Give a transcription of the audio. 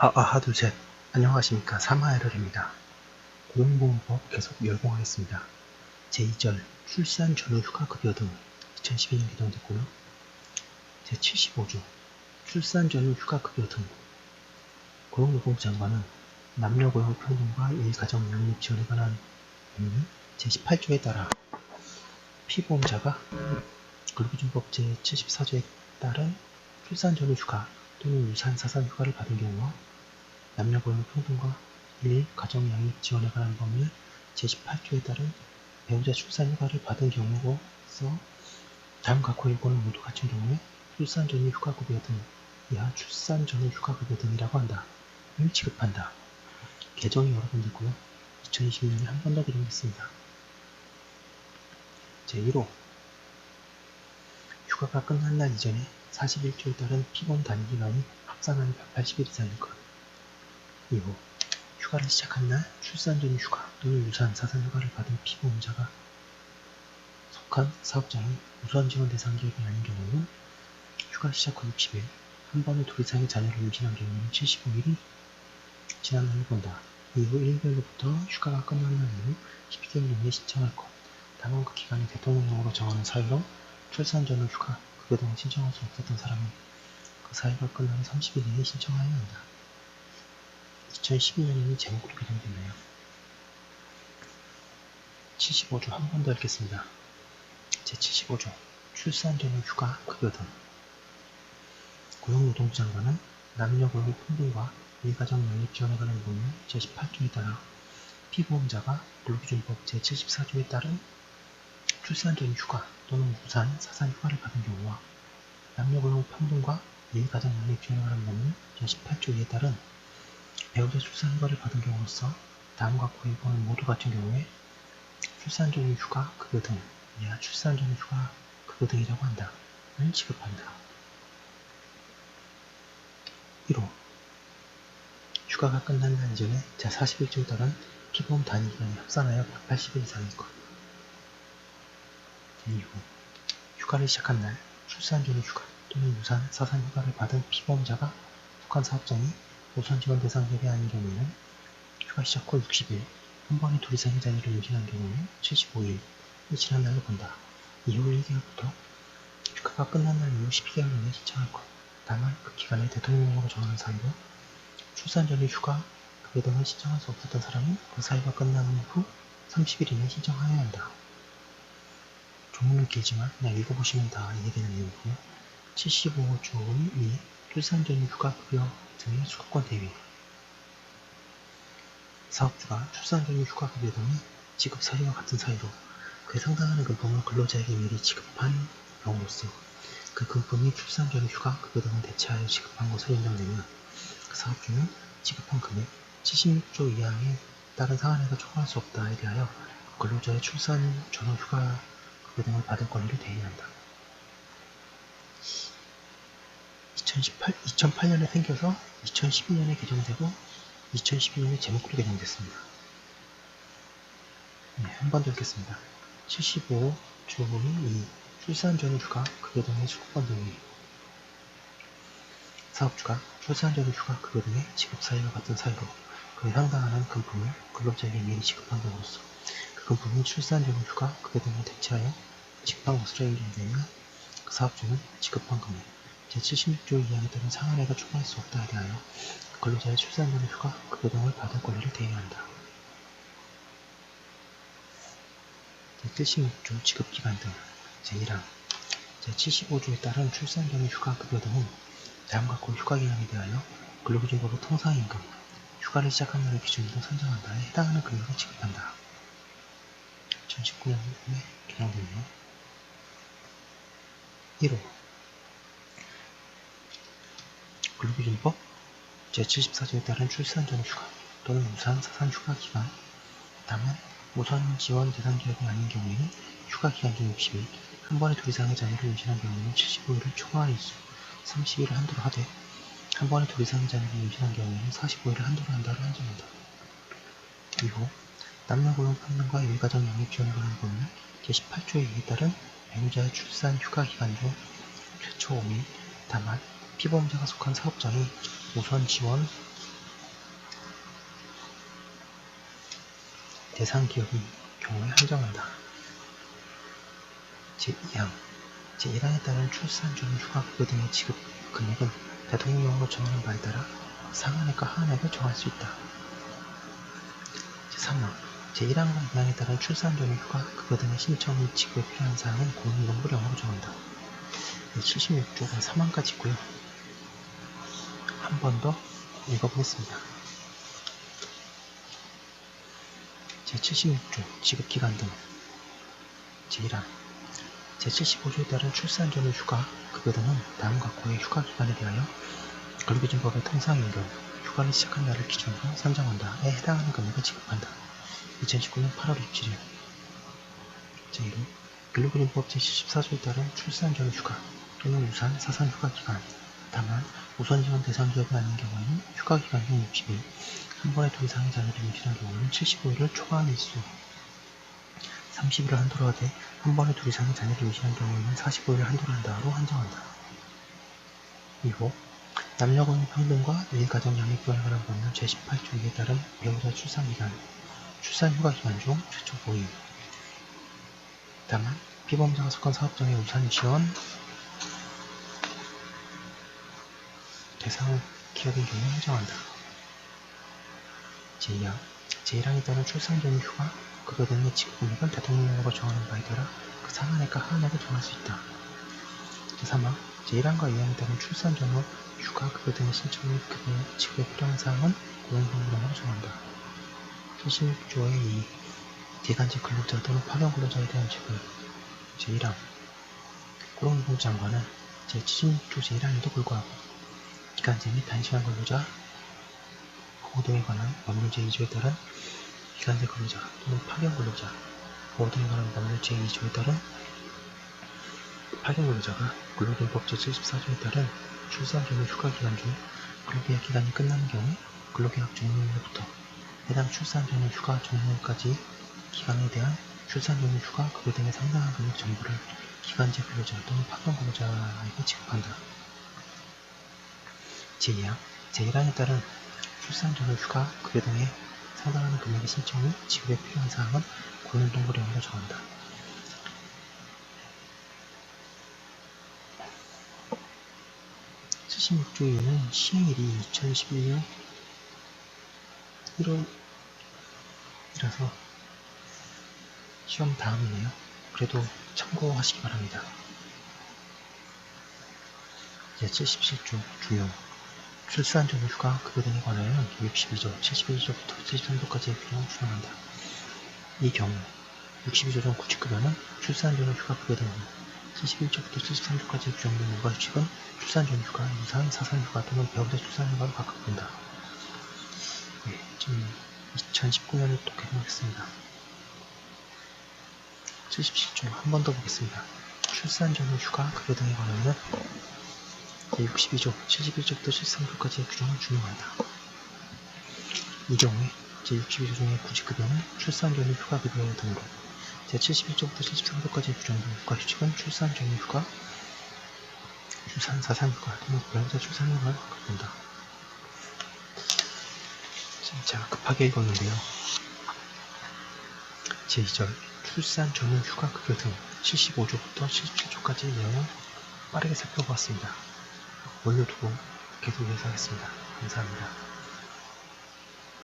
아, 아하, 둘, 셋. 안녕하십니까. 사마에럴입니다. 고용보험법 계속 열공하겠습니다. 제2절 출산 전후 휴가급여 등 2012년 개정됐고요. 제75조 출산 전후 휴가급여 등 고용노동부 장관은 남녀 고용 평등과 일가정 양립 지원에 관한 법률 제18조에 따라 피보험자가 근로기준법 제74조에 따른 출산 전후 휴가 또는 유산 사산 휴가를 받은 경우와 남녀 고용 평등과 일 가정 양육 지원에 관한 법률 제18조에 따른 배우자 출산 휴가를 받은 경우로서 다음 각호 요건을 모두 갖춘 경우에 출산 전후 휴가급여 등 이하 출산 전후 휴가급여 등이라고 한다. 을 지급한다. 개정이 여러 번 됐고요. 2020년에 한 번 더 개정됐습니다. 제1호 휴가가 끝난 날 이전에 41조에 따른 피본 단기간이 합산하는 180일 이상인 것. 2호 휴가를 시작한 날 출산 전 휴가 또는 유산 사산 휴가를 받은 피보험자가 속한 사업장이 우선 지원 대상 기업이 아닌 경우는 휴가 시작 후 60일, 한 번에 둘 이상의 자녀를 임신한 경우는 75일이 지난 날로 본다. 이후 1일별로부터 휴가가 끝난 날 이후 12개월 이내에 신청할 것. 다만 그 기간이 대통령령으로 정하는 사유로 출산 전후 휴가, 등을 신청할 수 없었던 사람은 그 사유가 끝나는 30일 이내에 신청하여야 한다. 2012년에는 제목으로 개정됐네요. 75조 한 번 더 읽겠습니다. 제75조 출산 전후 휴가 급여 등 고용노동부 장관은 남녀 고용 평등과 일가정 양립 지원에 관한 법률 제18조에 따라 피보험자가 근로기준법 제74조에 따른 출산 전후 휴가 또는 무산 사산 휴가를 받은 경우와 남녀 고용 평등과 일가정 양립 지원에 관한 법률 제18조에 따른 배우자 출산 휴가를 받은 경우로서 다음과 고의권을 모두 갖춘 경우에 출산 전후 휴가 급여 등 이하 출산 전후 휴가 급여 등이라고 한다. 를 지급한다. 1호 휴가가 끝난 날 이전에 제41조에 따른 피보험 단위 기간이 합산하여 180일 이상인 것. 제2호 휴가를 시작한 날 출산 전후 휴가 또는 유산, 사산 휴가를 받은 피보험자가 속한 사업장이 우선 지원 대상 기업이 아닌 경우에는 휴가 시작 후 60일, 한 번에 둘 이상의 자녀를 임신한 경우에는 75일이 지난 날로 본다. 이후 1개월부터 휴가가 끝난 날 이후 12개월 이내에 신청할 것. 다만 그 기간에 대통령령으로 정하는 사유로 출산 전후 휴가, 등을 신청할 수 없었던 사람은 그 사유가 끝난 후 30일 이내에 신청하여야 한다. 조문은 길지만 그냥 읽어보시면 다 이해되는 내용이고요. 75조 2 출산 전후 휴가 급여 등의 수급권 대위 사업주가 출산 전후 휴가 급여 등의 지급 사유와 같은 사유로 그에 상당하는 금품을 근로자에게 미리 지급한 경우로서 그 금품이 출산 전후 휴가 급여 등을 대체하여 지급한 것으로 인정되면 그 사업주는 지급한 금액 76조 이하에 따른 상한액을 초과할 수 없다에 대하여 근로자의 출산 전후 휴가 급여 등을 받을 권리를 대행한다. 2018, 2008년에 생겨서 2012년에 개정되고 2012년에 제목으로 개정됐습니다. 네, 한 번 더 읽겠습니다. 75 조문이 2 출산 전후 휴가 급여 등의 수급권 등이 사업주가 출산 전후 휴가 급여 등의 지급 사유와 같은 사유로 그에 상당하는 금품을 근로자에게 미리 지급한 경우로서 그 금품이 출산 전후 휴가 급여 등을 대체하여 지급한 것으로 인정되면 그 사업주는 지급한 금액 제76조 이하에 따른 상한액을 초과할 수 없다에 대하여 근로자의 출산 전후 휴가 급여 등을 받을 권리를 대행한다. 제76조 지급기간 등 제1항 제75조에 따른 출산 전후 휴가 급여 등은 다음과 같고 휴가기간에 대하여 근로기준법의 통상임금 휴가를 시작한 날을 기준으로 산정한 다에 해당하는 금액을 지급한다. 2019년에 개정되네요. 1호 근로기준법 제74조에 따른 출산 전후 휴가 또는 무상 사산 휴가 기간 다만 우선 지원 대상 기업이 아닌 경우에는 휴가 기간 중 60일, 한 번에 둘 이상의 자녀를 임신한 경우에는 75일을 초과할 수 30일을 한도로 하되 한 번에 둘 이상의 자녀를 임신한 경우에는 45일을 한도로 한다로 한정한다. 이후 남녀 고용 평등과 일가정 양립 지원에 관한 법률 제18조에 의해 따른 배우자의 출산 휴가 기간 중 최초 5일 다만 피보험자가 속한 사업장이 우선 지원 대상 기업인 경우에 한정한다. 제2항 제1항에 따른 출산 전 휴가 급여 등의 지급 금액은 대통령령으로 정하는 바에 따라 상한액과 하한액을 정할 수 있다. 제3항 제1항과 2항에 따른 출산 전 휴가 급여 등의 신청 및 지급에 필요한 사항은 공인본부령으로 정한다. 76조가 3항까지 있고요. 한 번 더 읽어보겠습니다. 제76조 지급기간 등 제1항 제75조에 따른 출산 전후 휴가, 급여 등은 다음과 고의 휴가 기간에 대하여 근로기준법의 통상임금, 휴가를 시작한 날을 기준으로 산정한다에 해당하는 금액을 지급한다. 2019년 8월 27일 제1호 근로기준법 제14조에 따른 출산 전후 휴가 또는 유산, 사산 휴가 기간 다만 우선 지원 대상 기업이 아닌 경우에는 휴가 기간 중 60일, 한 번에 두 이상의 자녀를 임신한 경우는 75일을 초과한 일수 30일을 한도로 하되 한 번에 둘 이상의 자녀를 임신한 경우에는 45일을 한도로 한다로 한정한다. 2호 남녀 공유 평등과 일가정 양육교환에 관한 법률 제18조에 따른 배우자 출산기간, 출산휴가기간 중 최초 보유 다만 피보험자가 속한 사업장의 우산 지원 대상 기업인 경우에 한정한다. 제2항 제1항에 따른 출산 전후 휴가, 급여 등의 지급 금액은 대통령령으로 정하는 바에 따라 그 상한액과 하한액을 정할 수 있다. 제3항 제1항과 2항에 따른 출산 전후 휴가, 급여 등의 신청 및 급여 지급에 필요한 사항은 고용노동부령으로 정한다. 76조의 2 기간제 근로자 또는 파견 근로자에 대한 지급 제1항 고용노동부 장관은 제76조 제1항에도 불구하고 기간제 및 단시간 근로자 보호 등에 관한 법률 제 2조에 따른 기간제 근로자 또는 파견 근로자 보호 등에 관한 법률 제 2조에 따른 파견 근로자가 근로기준법 제74조에 따른 출산 전후 휴가 기간 중 근로계약 기간이 끝나는 경우 근로계약 종료일로부터 해당 출산 전후 휴가 종료일까지 기간에 대한 출산 전후 휴가 급여 등의 상당한 금액 정보를 기간제 근로자 또는 파견 근로자에게 지급한다. 제2항 제1항에 따른 출산 전후 휴가, 급여 등에 상당한 금액의 신청 및 지급에 필요한 사항은 고용노동부령으로 정한다. (76조 2는) 시행일이 2011년 1월이라서 시험 다음이네요. 그래도 참고하시기 바랍니다. 이제 77조 주요 출산 전후 휴가 급여 등에 관하여는 62조, 71조부터 73조까지의 규정을 준용한다. 이 경우 62조 중 구직급여는 출산 전후 휴가 급여 등은 71조부터 73조까지의 규정된 육아 휴직은 출산 전후 휴가, 유산, 사산 휴가 또는 배우자 출산 휴가로 각각 본다. 네, 지금 2019년에 또 개정됐습니다. 77조 한 번 더 보겠습니다. 출산 전후 휴가 급여 등에 관하여는 제62조, 71조부터 73조까지의 규정을 준용한다. 이 경우에 제62조 중의 구직급여는 출산 전후 휴가급여 등으로 제71조부터 73조까지의 규정된 육아휴직은 출산 전후 휴가, 출산 사산휴가 또는 배우자 출산휴가를 바꾼다. 제가 급하게 읽었는데요. 제2절 출산 전후 휴가 급여 등 75조부터 77조까지의 내용을 빠르게 살펴보았습니다. 올려두고 계속 예상하겠습니다. 감사합니다.